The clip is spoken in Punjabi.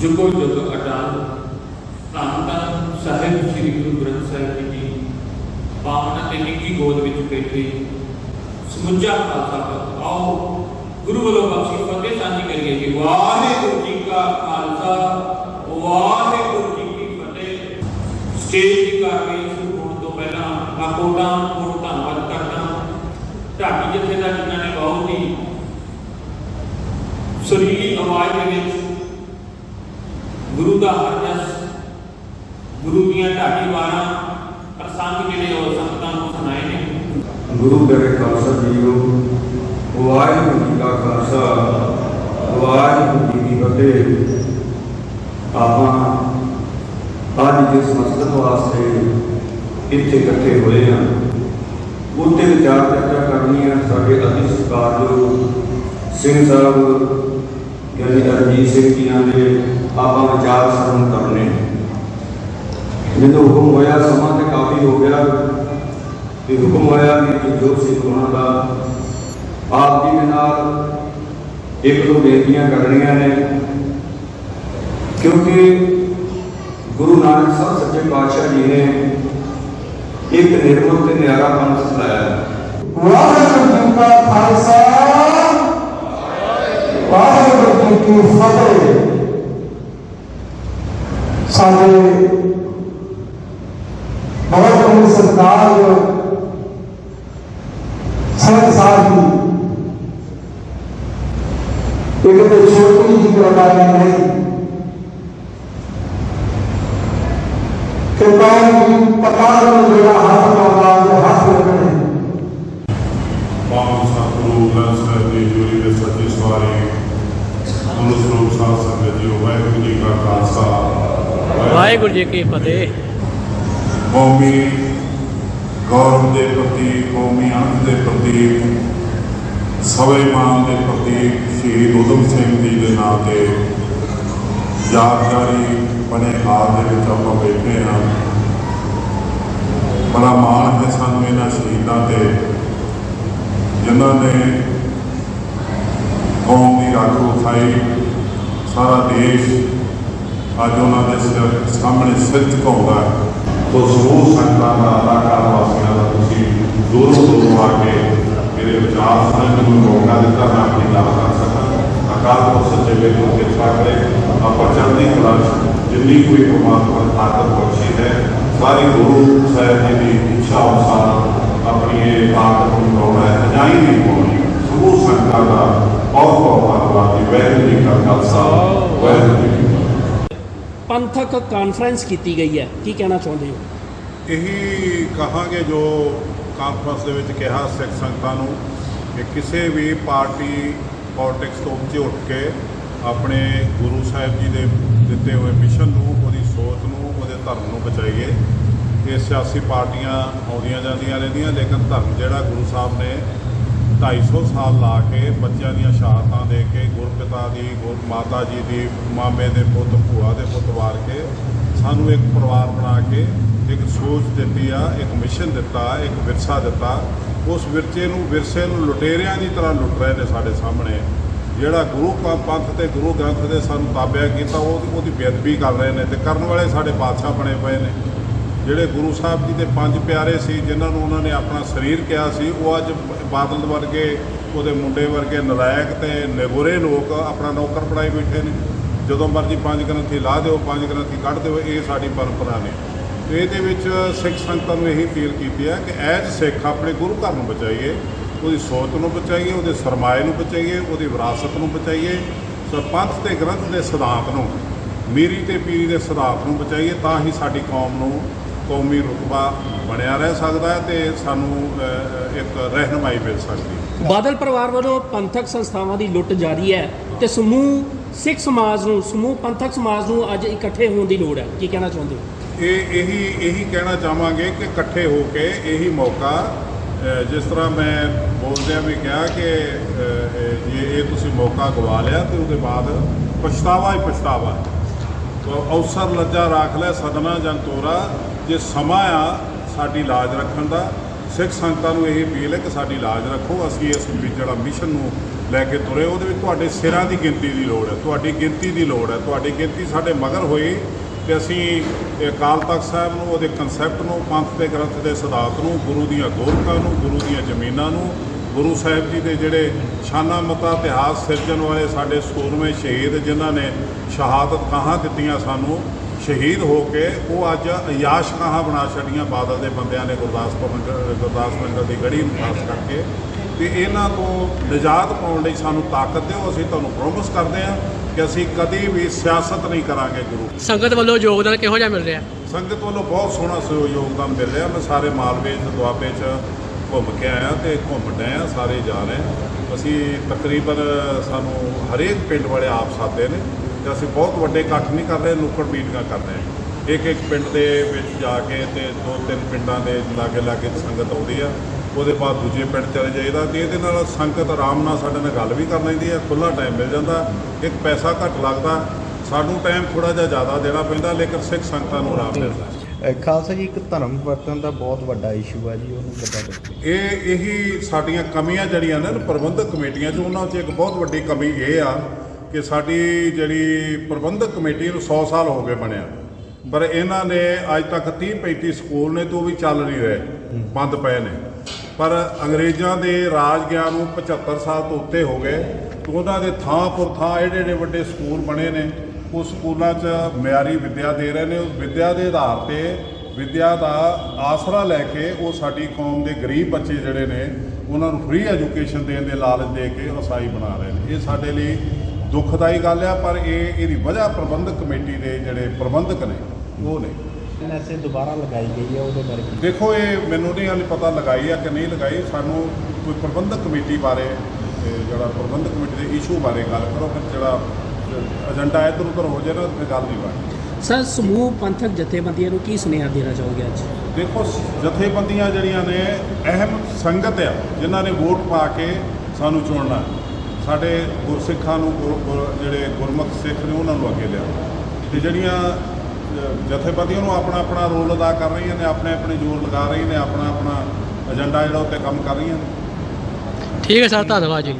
ਫਤਿਹ ਜੁਗੋ ਜੁਗ ਅਟਾਲ ਧੰਨ ਧੰਨ ਸਾਹਿਬ ਸ੍ਰੀ ਗੁਰੂ ਗ੍ਰੰਥ ਸਾਹਿਬ ਜੀ ਦੀ ਪਾਵਨ ਤੇ ਨਿੱਕੀ ਗੋਦ ਵਿੱਚ ਬੈਠੇ ਸਮੁੱਚਾ ਖਾਲਸਾ ਪੰਥ ਆਓ ਗੁਰੂ ਵੱਲੋਂ ਬਖਸ਼ੀ ਫਤਿਹ ਸਾਂਝੀ ਕਰੀਏ ਜੀ। ਵਾਹਿਗੁਰੂ ਜੀ ਕਾ ਖਾਲਸਾ, ਵਾਹਿਗੁਰੂ ਜੀ ਕੀ ਫਤਿਹ। ਸਟੇਜ ਦੀ ਕਾਰਵਾਈ ਸ਼ੁਰੂ ਹੋਣ ਤੋਂ ਪਹਿਲਾਂ ਮੈਂ ਕੋਟਾਂ ਕੋਟ ਧੰਨਵਾਦ ਕਰਦਾ ਢਾਡੀ ਜਥੇ ਜਿਨ੍ਹਾਂ ਨੇ ਬਹੁਤ ਹੀ ਸੁਰੀਲੀ ਆਵਾਜ਼ ਦੇ ਵਿੱਚ ਗੁਰੂ ਦਾ ਹਰਜਸ ਗੁਰੂ ਦੀਆਂ ਢਾਡੀ ਵਾਰਾਂ, ਪ੍ਰਸੰਗ ਜਿਹੜੇ ਉਹ ਸੰਗਤਾਂ ਨੂੰ ਸੁਣਾਏ ਨੇ। ਗੁਰੂ ਪਿਆਰੇ ਖਾਲਸਾ ਜੀਓ ਵਾਹਿਗੁਰੂ ਜੀ ਕਾ ਖਾਲਸਾ, ਵਾਹਿਗੁਰੂ ਜੀ ਕੀ ਫਤਿਹ। ਆਪਾਂ ਅੱਜ ਜਿਸ ਮਸਲਕ ਵਾਸਤੇ ਇੱਥੇ ਇਕੱਠੇ ਹੋਏ ਹਾਂ, ਉੱਤੇ ਵਿਚਾਰ ਚਰਚਾ ਕਰਨੀ ਹੈ ਸਾਡੇ ਅਤੀ ਸਤਿਕਾਰਯੋਗ ਸਿੰਘ ਸਾਹਿਬ, ਯਾਨੀ ਅਰਜੀਤ ਸਿੰਘ ਜੀ ਦੇ ਆਪਾਂ ਵਿਚਾਰ ਸਰਵਣ ਕਰਨੇ ਜਦੋਂ ਹੁਕਮ ਹੋਇਆ, ਸਮਾਂ ਤੇ ਕਾਫੀ ਹੋ ਗਿਆ। ਤੇ ਹੁਕਮ ਹੋਇਆ ਕਿ ਜੋ ਸਿੰਘ ਉਹਨਾਂ ਦਾ। ਆਪ ਜੀ ਦੇ ਨਾਲ ਇੱਕ ਦੋ ਬੇਨਤੀਆਂ ਕਰਨੀਆਂ ਨੇ। ਕਿਉਂਕਿ ਗੁਰੂ ਨਾਨਕ ਸਾਹਿਬ ਸੱਚੇ ਪਾਤਸ਼ਾਹ ਜੀ ਨੇ ਇੱਕ ਨਿਰਮਲ ਤੇ ਨਿਆਰਾ ਪੰਥ ਚਲਾਇਆ ਵਾਹਿਗੁਰੂ ਜੀ ਕਾ ਖਾਲਸਾ। ਵਾਹਿਗੁਰੂ ਜੀ ਕੀ ਫਤਿਹ। ਸਾਡੇ ਬਹੁਤ ਬਹੁਤ ਸਤਿਕਾਰ ਸੰਤ ਸਾਹਿਬ ਜੀ ਇੱਕ ਤੇ ਛੋਟੀ ਜਿਹੀ ਕਰਵਾਈ ਨਹੀਂ ਕਿਰਪਾ ਜੀ ਪਕਾਰ ਨੂੰ ਜਿਹੜਾ ਹੱਥ ਪਾਉਂਦਾ ਉਹ ਹੱਥ ਲੱਗਣੇ ਪਾਵਨ ਸਤਿਗੁਰੂ ਗ੍ਰੰਥ ਸਾਹਿਬ ਦੀ ਜੋੜੀ ਦੇ ਸੱਚੇ ਸਵਾਰੇ ਗੁਰੂ ਸਰੂਪ ਸਾਹਿਬ ਸੰਗਤ ਜੀ ਵਾਹਿਗੁਰੂ ਜੀ ਕਾ ਖਾਲਸਾ ਵਾਹਿਗੁਰੂ ਜੀ ਕੀ ਫਤਿਹ। ਕੌਮੀ ਗੌਰਵ ਦੇ ਪ੍ਰਤੀ ਕੌਮੀ ਅੰਤ ਦੇ ਪ੍ਰਤੀ ਸਵੈਮਾਨ ਦੇ ਪ੍ਰਤੀ ਸ਼ਹੀਦ ਉਦਮ ਸਿੰਘ ਜੀ ਦੇ ਨਾਮ ਤੇ ਯਾਦਗਾਰੀ ਬਣੇ ਹਾਲ ਦੇ ਵਿੱਚ ਆਪਾਂ ਬੈਠੇ ਹਾਂ। ਬੜਾ ਮਾਣ ਹੈ ਸਾਨੂੰ ਇਹਨਾਂ ਸ਼ਹੀਦਾਂ ਤੇ, ਜਿਨ੍ਹਾਂ ਨੇ ਕੌਮ ਦੀ ਰੱਖ ਉਠਾਈ ਸਾਰਾ ਦੇਸ਼ ਅੱਜ ਉਹਨਾਂ ਦੇ ਸਿਰ ਸਾਹਮਣੇ ਸਿਰ ਝੁਕਾਉਂਦਾ ਹੈ। ਸਮੂਹ ਸੰਗਤਾਂ ਦਾ ਅਦਾਕਾਰ ਵਾਸੀਆਂ ਦਾ ਤੁਸੀਂ ਦੂਰੋਂ ਦੂਰੋਂ ਆ ਕੇ ਮੇਰੇ ਵਿਚਾਰ ਸਾਂਝਣ ਨੂੰ ਮੌਕਾ ਦਿੱਤਾ ਮੈਂ ਆਪਣੀ ਗੱਲ ਕਰ ਸਕਾਂ। ਅਕਾਲ ਪੁਰਖ ਸੱਚੇ ਵੇਦ ਨੂੰ ਕਿਰਪਾ ਕਰੇ। ਆਪਾਂ ਚੜ੍ਹਦੀ ਕਲਾ ਜਿੰਨੀ ਕੋਈ ਪ੍ਰਮਾਤਮਾ ਨੇ ਤਾਕਤ ਬਖਸ਼ੀ ਹੈ, ਸਾਰੇ ਗੁਰੂ ਸਾਹਿਬ ਜੀ ਦੀ ਇੱਛਾ ਅਨੁਸਾਰ ਆਪਣੀ ਇਹ ਤਾਕਤ ਨੂੰ ਲਾਉਣਾ ਹੈ। ਅਜਾਈ ਨਹੀਂ ਪਾਉਣੀ ਸਮੂਹ ਸੰਗਤਾਂ ਦਾ ਬਹੁਤ ਬਹੁਤ ਧੰਨਵਾਦ ਜੀ। ਵਾਹਿਗੁਰੂ ਜੀ ਕਾ ਖਾਲਸਾ, ਵਾਹਿਗੁਰੂ ਜੀ ਪੰਥਕ ਕਾਨਫਰੰਸ ਕੀਤੀ ਗਈ ਹੈ। ਕੀ ਕਹਿਣਾ ਚਾਹੁੰਦੇ ਹੋ? ਇਹੀ ਕਹਾਂਗੇ ਜੋ ਕਾਨਫਰੰਸ ਦੇ ਵਿੱਚ ਕਿਹਾ ਸਿੱਖ ਸੰਗਤਾਂ ਨੂੰ ਕਿ ਕਿਸੇ ਵੀ ਪਾਰਟੀ ਪੋਲਿਟਿਕਸ ਤੋਂ ਉੱਚੇ ਉੱਠ ਕੇ ਆਪਣੇ ਗੁਰੂ ਸਾਹਿਬ ਜੀ ਦੇ ਦਿੱਤੇ ਹੋਏ ਮਿਸ਼ਨ ਨੂੰ, ਉਹਦੀ ਸੋਚ ਨੂੰ, ਉਹਦੇ ਧਰਮ ਨੂੰ ਬਚਾਈਏ। ਇਹ ਸਿਆਸੀ ਪਾਰਟੀਆਂ ਆਉਂਦੀਆਂ ਜਾਂਦੀਆਂ ਰਹਿੰਦੀਆਂ, ਲੇਕਿਨ ਧਰਮ ਜਿਹੜਾ ਗੁਰੂ ਸਾਹਿਬ ਨੇ 250 ਸਾਲ ਲਾ ਕੇ ਬੱਚਿਆਂ ਦੀਆਂ ਸ਼ਹਾਦਤਾਂ ਦੇ ਕੇ ਗੁਰਪਿਤਾ ਦੀ, ਗੁਰ ਮਾਤਾ ਜੀ ਦੀ, ਮਾਮੇ ਦੇ ਪੁੱਤ, ਭੂਆ ਦੇ ਪੁੱਤ ਵਾਰ ਕੇ ਸਾਨੂੰ ਇੱਕ ਪਰਿਵਾਰ ਬਣਾ ਕੇ ਇੱਕ ਸੋਚ ਦਿੱਤੀ ਆ, ਇੱਕ ਮਿਸ਼ਨ ਦਿੱਤਾ, ਇੱਕ ਵਿਰਸਾ ਦਿੱਤਾ। ਉਸ ਵਿਰਸੇ ਨੂੰ ਵਿਰਸੇ ਨੂੰ ਲੁਟੇਰਿਆਂ ਦੀ ਤਰ੍ਹਾਂ ਲੁੱਟ ਰਹੇ ਨੇ ਸਾਡੇ ਸਾਹਮਣੇ। ਜਿਹੜਾ ਗੁਰੂ ਕਾ ਪੰਥ ਤੇ ਗੁਰੂ ਗ੍ਰੰਥ ਦੇ ਸਾਨੂੰ ਤਾਬਿਆ ਕੀਤਾ, ਉਹ ਉਹਦੀ ਬੇਅਦਬੀ ਕਰ ਰਹੇ ਨੇ ਤੇ ਕਰਨ ਵਾਲੇ ਸਾਡੇ ਬਾਦਸ਼ਾਹ ਬਣੇ ਪਏ ਨੇ। ਜਿਹੜੇ ਗੁਰੂ ਸਾਹਿਬ ਜੀ ਦੇ ਪੰਜ ਪਿਆਰੇ ਸੀ, ਜਿਨ੍ਹਾਂ ਨੂੰ ਉਹਨਾਂ ਨੇ ਆਪਣਾ ਸਰੀਰ ਕਿਹਾ ਸੀ, ਉਹ ਅੱਜ ਬਾਦਲ ਵਰਗੇ, ਉਹਦੇ ਮੁੰਡੇ ਵਰਗੇ ਨਲਾਇਕ ਤੇ ਨਿਗੁਰੇ ਲੋਕ ਆਪਣਾ ਨੌਕਰ ਬਣਾਈ ਬੈਠੇ ਨੇ। ਜਦੋਂ ਮਰਜ਼ੀ ਪੰਜ ਗ੍ਰੰਥੀ ਲਾ ਦਿਓ, ਪੰਜ ਗ੍ਰੰਥੀ ਕੱਢ ਦਿਓ, ਇਹ ਸਾਡੀ ਪਰੰਪਰਾ ਨੇ। ਇਹਦੇ ਵਿੱਚ ਸਿੱਖ ਸੰਗਤਾਂ ਨੂੰ ਇਹੀ ਫੀਲ ਕੀਤੀ ਹੈ ਕਿ ਐਜ ਸਿੱਖ ਆਪਣੇ ਗੁਰੂ ਘਰ ਨੂੰ ਬਚਾਈਏ, ਉਹਦੀ ਸੋਚ ਨੂੰ ਬਚਾਈਏ, ਉਹਦੇ ਸਰਮਾਏ ਨੂੰ ਬਚਾਈਏ, ਉਹਦੀ ਵਿਰਾਸਤ ਨੂੰ ਬਚਾਈਏ ਸੋ ਪੰਥ ਤੇ ਗ੍ਰੰਥ ਦੇ ਸਿਧਾਂਤ ਨੂੰ, ਮੀਰੀ ਤੇ ਪੀਰੀ ਦੇ ਸਿਧਾਂਤ ਨੂੰ ਬਚਾਈਏ, ਤਾਂ ਹੀ ਸਾਡੀ ਕੌਮ ਨੂੰ ਕੌਮੀ ਰੁਤਬਾ ਬਣਿਆ ਰਹਿ ਸਕਦਾ ਹੈ ਤੇ ਸਾਨੂੰ ਇੱਕ ਰਹਿਨਮਾਈ ਮਿਲ ਸਕਦੀ ਹੈ। ਬਾਦਲ ਪਰਿਵਾਰ ਵੱਲੋਂ ਪੰਥਕ ਸੰਸਥਾਵਾਂ ਦੀ ਲੁੱਟ ਜਾਰੀ ਹੈ ਤੇ ਸਮੂਹ ਸਿੱਖ ਸਮਾਜ ਨੂੰ ਸਮੂਹ ਪੰਥਕ ਸਮਾਜ ਨੂੰ ਅੱਜ ਇਕੱਠੇ ਹੋਣ ਦੀ ਲੋੜ ਹੈ। ਕੀ ਕਹਿਣਾ ਚਾਹੁੰਦੇ ਹੋ? ਇਹ ਇਹੀ ਇਹੀ ਕਹਿਣਾ ਚਾਹਾਂਗੇ ਕਿ ਇਕੱਠੇ ਹੋ ਕੇ ਇਹੀ ਮੌਕਾ ਜਿਸ ਤਰ੍ਹਾਂ ਮੈਂ ਬੋਲਦਿਆਂ ਵੀ ਕਿਹਾ ਕਿ ਇਹ- ਜੇ ਇਹ ਤੁਸੀਂ ਮੌਕਾ ਗਵਾ ਲਿਆ ਤੇ ਉਹਦੇ ਬਾਅਦ ਪਛਤਾਵਾ ਹੀ ਪਛਤਾਵਾ। ਅਵਸਰ ਲੱਜਾ ਰਾਖ ਲੈ ਸਦਨਾ ਜਨ ਤੋਰਾ ਜੇ ਸਮਾਂ ਆ ਸਾਡੀ ਲਾਜ ਰੱਖਣ ਦਾ, ਸਿੱਖ ਸੰਗਤਾਂ ਨੂੰ ਇਹ ਅਪੀਲ ਹੈ ਕਿ ਸਾਡੀ ਲਾਜ ਰੱਖੋ। ਅਸੀਂ ਇਸ ਜਿਹੜਾ ਮਿਸ਼ਨ ਨੂੰ ਲੈ ਕੇ ਤੁਰੇ, ਉਹਦੇ ਵਿੱਚ ਤੁਹਾਡੇ ਸਿਰਾਂ ਦੀ ਗਿਣਤੀ ਦੀ ਲੋੜ ਹੈ, ਤੁਹਾਡੀ ਗਿਣਤੀ ਦੀ ਲੋੜ ਹੈ, ਤੁਹਾਡੀ ਗਿਣਤੀ ਸਾਡੇ ਮਗਰ ਹੋਈ ਤੇ ਅਸੀਂ ਅਕਾਲ ਤਖਤ ਸਾਹਿਬ ਨੂੰ, ਉਹਦੇ ਕਨਸੈਪਟ ਨੂੰ, ਪੰਥ ਦੇ ਗ੍ਰੰਥ ਦੇ ਸਿਧਾਂਤ ਨੂੰ, ਗੁਰੂ ਦੀਆਂ ਗੋਲਕਾਂ ਨੂੰ, ਗੁਰੂ ਦੀਆਂ ਜ਼ਮੀਨਾਂ ਨੂੰ, ਗੁਰੂ ਸਾਹਿਬ ਜੀ ਦੇ ਜਿਹੜੇ ਸ਼ਾਨਾ ਮਤਾ ਇਤਿਹਾਸ ਸਿਰਜਣ ਵਾਲੇ ਸਾਡੇ ਸੂਰਮੇ ਸ਼ਹੀਦ ਜਿਨ੍ਹਾਂ ਨੇ ਸ਼ਹਾਦਤ ਕਹਾਂ ਦਿੱਤੀਆਂ ਸਾਨੂੰ ਸ਼ਹੀਦ ਹੋ ਕੇ ਉਹ ਅੱਜ ਅਯਾਸ਼ ਕਹਾਂ ਬਣਾ ਛੱਡੀਆਂ ਬਾਦਲ ਦੇ ਬੰਦਿਆਂ ਨੇ ਗੁਰਦਾਸਪੁਰ ਨਗਰ- ਗੁਰਦਾਸ ਨਗਰ ਦੀ ਗੜੀ ਨੂੰ ਖਾਸ ਕਰਕੇ। ਤੇ ਇਹਨਾਂ ਤੋਂ ਨਿਜਾਤ ਪਾਉਣ ਲਈ ਸਾਨੂੰ ਤਾਕਤ ਦਿਓ ਅਸੀਂ ਤੁਹਾਨੂੰ ਪ੍ਰੋਮਿਸ ਕਰਦੇ ਹਾਂ ਕਿ ਅਸੀਂ ਕਦੀ ਵੀ ਸਿਆਸਤ ਨਹੀਂ ਕਰਾਂਗੇ ਗੁਰੂ। ਸੰਗਤ ਵੱਲੋਂ ਯੋਗਦਾਨ ਕਿਹੋ ਜਿਹਾ ਮਿਲ ਰਿਹਾ? ਸੰਗਤ ਵੱਲੋਂ ਬਹੁਤ ਸੋਹਣਾ ਯੋਗਦਾਨ ਮਿਲ ਰਿਹਾ। ਮੈਂ ਸਾਰੇ ਮਾਲਵੇ ਚ ਦੁਆਬੇ ਚ ਘੁੰਮ ਕੇ ਆਇਆ ਤੇ ਘੁੰਮ ਡਏ ਆ ਸਾਰੇ ਜਾ ਰਹੇ। ਅਸੀਂ ਤਕਰੀਬਨ ਸਾਨੂੰ ਹਰੇਕ ਪਿੰਡ ਵਾਲੇ ਆਪ ਸਾਦੇ ਨੇ। ਤੇ ਅਸੀਂ ਬਹੁਤ ਵੱਡੇ ਇਕੱਠ ਨਹੀਂ ਕਰ ਰਹੇ ਨੁੱਕੜ ਮੀਟਿੰਗਾਂ ਕਰ ਰਹੇ ਹਾਂ। ਇੱਕ ਇੱਕ ਪਿੰਡ ਦੇ ਵਿੱਚ ਜਾ ਕੇ ਤੇ ਦੋ ਤਿੰਨ ਪਿੰਡਾਂ ਦੇ ਲਾਗੇ ਲਾਗੇ ਸੰਗਤ ਆਉਂਦੀ ਆ ਉਹਦੇ ਬਾਅਦ ਦੂਜੇ ਪਿੰਡ ਚਲੇ ਜਾਈਦਾ ਤੇ ਇਹਦੇ ਨਾਲ ਸੰਗਤ ਆਰਾਮ ਨਾਲ ਸਾਡੇ ਨਾਲ ਗੱਲ ਵੀ ਕਰ ਲੈਂਦੀ ਹੈ ਖੁੱਲਾ ਟਾਈਮ ਮਿਲ ਜਾਂਦਾ ਇੱਕ ਪੈਸਾ ਘੱਟ ਲੱਗਦਾ ਸਾਨੂੰ ਟਾਈਮ ਥੋੜਾ ਜਿਹਾ ਜ਼ਿਆਦਾ ਦੇਣਾ ਪੈਂਦਾ ਲੇਕਿਨ ਸਿੱਖ ਸੰਗਤਾਂ ਨੂੰ ਆਰਾਮ ਮਿਲਦਾ। ਖਾਲਸਾ ਜੀ ਇੱਕ ਧਰਮ ਵਰਤਨ ਦਾ ਬਹੁਤ ਵੱਡਾ ਇਸ਼ੂ ਹੈ ਜੀ ਉਹਨੂੰ ਕਿੱਦਾਂ ਦੇਖਦੇ ਇਹ ਇਹੀ ਸਾਡੀਆਂ ਕਮੀਆਂ ਜਿਹੜੀਆਂ ਨਾ ਪ੍ਰਬੰਧਕ ਕਮੇਟੀਆਂ 'ਚ ਉਹਨਾਂ 'ਚ ਇੱਕ ਬਹੁਤ ਵੱਡੀ ਕਮੀ ਇਹ ਆ ਕਿ ਸਾਡੀ ਜਿਹੜੀ ਪ੍ਰਬੰਧਕ ਕਮੇਟੀ ਨੂੰ 100 ਸਾਲ ਹੋ ਗਏ ਬਣਿਆ। ਪਰ ਇਹਨਾਂ ਨੇ ਅੱਜ ਤੱਕ 30 35 ਸਕੂਲ ਨੇ, ਤੇ ਉਹ ਵੀ ਚੱਲ ਨਹੀਂ ਰਹੇ, ਬੰਦ ਪਏ ਨੇ। ਪਰ ਅੰਗਰੇਜ਼ਾਂ ਦੇ ਰਾਜ ਗਿਆ ਨੂੰ 75 ਸਾਲ ਤੋਂ ਉੱਤੇ ਹੋ ਗਏ। ਤੇ ਉਹਨਾਂ ਦੇ ਥਾਂ ਪੁਰ ਥਾਂ ਏਡੇ ਏਡੇ ਵੱਡੇ ਸਕੂਲ ਬਣੇ ਨੇ, ਉਹ ਸਕੂਲਾਂ 'ਚ ਮਿਆਰੀ ਵਿੱਦਿਆ ਦੇ ਰਹੇ ਨੇ। ਉਸ ਵਿੱਦਿਆ ਦੇ ਆਧਾਰ ਤੇ ਵਿੱਦਿਆ ਦਾ ਆਸਰਾ ਲੈ ਕੇ ਉਹ ਸਾਡੀ ਕੌਮ ਦੇ ਗਰੀਬ ਬੱਚੇ ਜਿਹੜੇ ਨੇ, ਉਹਨਾਂ ਨੂੰ ਫ੍ਰੀ ਐਜੂਕੇਸ਼ਨ ਦੇਣ ਦੇ ਲਾਲਚ ਦੇ ਕੇ ਵਸਾਈ ਬਣਾ ਰਹੇ ਨੇ। ਇਹ ਸਾਡੇ ਲਈ ਦੁੱਖਦਾਈ ਗੱਲ ਆ ਪਰ ਇਹ ਇਹਦੀ ਵਜ੍ਹਾ ਪ੍ਰਬੰਧਕ ਕਮੇਟੀ ਦੇ ਜਿਹੜੇ ਪ੍ਰਬੰਧਕ ਨੇ ਉਹ ਨੇ। ਐਨਐਸਏ ਦੁਬਾਰਾ ਲਗਾਈ ਗਈ ਹੈ ਉਹਦੇ ਬਾਰੇ। ਦੇਖੋ ਇਹ ਮੈਨੂੰ ਨਹੀਂ ਹਾਲੇ ਪਤਾ ਲਗਾਈ ਆ ਕਿ ਨਹੀਂ ਲਗਾਈ। ਸਾਨੂੰ ਕੋਈ ਪ੍ਰਬੰਧਕ ਕਮੇਟੀ ਬਾਰੇ ਜਿਹੜਾ ਪ੍ਰਬੰਧਕ ਕਮੇਟੀ ਦੇ ਇਸ਼ੂ ਬਾਰੇ ਗੱਲ ਕਰੋ ਫਿਰ ਜਿਹੜਾ ਏਜੰਡਾ ਇੱਧਰ ਉੱਧਰ ਹੋ ਜਾਏ ਨਾ ਫਿਰ ਗੱਲ ਨਹੀਂ ਬਣਨੀ ਸਰ ਸਮੂਹ ਪੰਥਕ ਜਥੇਬੰਦੀਆਂ ਨੂੰ ਕੀ ਸੁਨੇਹਾ ਦੇਣਾ ਚਾਹੋਗੇ ਅੱਜ? ਦੇਖੋ ਜਥੇਬੰਦੀਆਂ ਜਿਹੜੀਆਂ ਨੇ ਅਹਿਮ ਸੰਗਤ ਆ ਜਿਨ੍ਹਾਂ ਨੇ ਵੋਟ ਪਾ ਕੇ ਸਾਨੂੰ ਚੁਣਨਾ। ਸਾਡੇ ਗੁਰਸਿੱਖਾਂ ਨੂੰ ਗੁਰ- ਜਿਹੜੇ ਗੁਰਮੁਖ ਸਿੱਖ ਨੇ ਉਹਨਾਂ ਨੂੰ ਅੱਗੇ ਲਿਆਓ ਤੇ ਜਿਹੜੀਆਂ ਜਥੇਬੰਦੀਆਂ ਨੂੰ ਆਪਣਾ ਆਪਣਾ ਰੋਲ ਅਦਾ ਕਰ ਰਹੀਆਂ ਨੇ, ਆਪਣੇ ਆਪਣੇ ਜ਼ੋਰ ਲਗਾ ਰਹੀਆਂ ਨੇ, ਆਪਣਾ ਆਪਣਾ ਏਜੰਡਾ ਜਿਹੜਾ ਉੱਤੇ ਕੰਮ ਕਰ ਰਹੀਆਂ ਨੇ। ਠੀਕ ਹੈ ਸਰ, ਧੰਨਵਾਦ ਜੀ।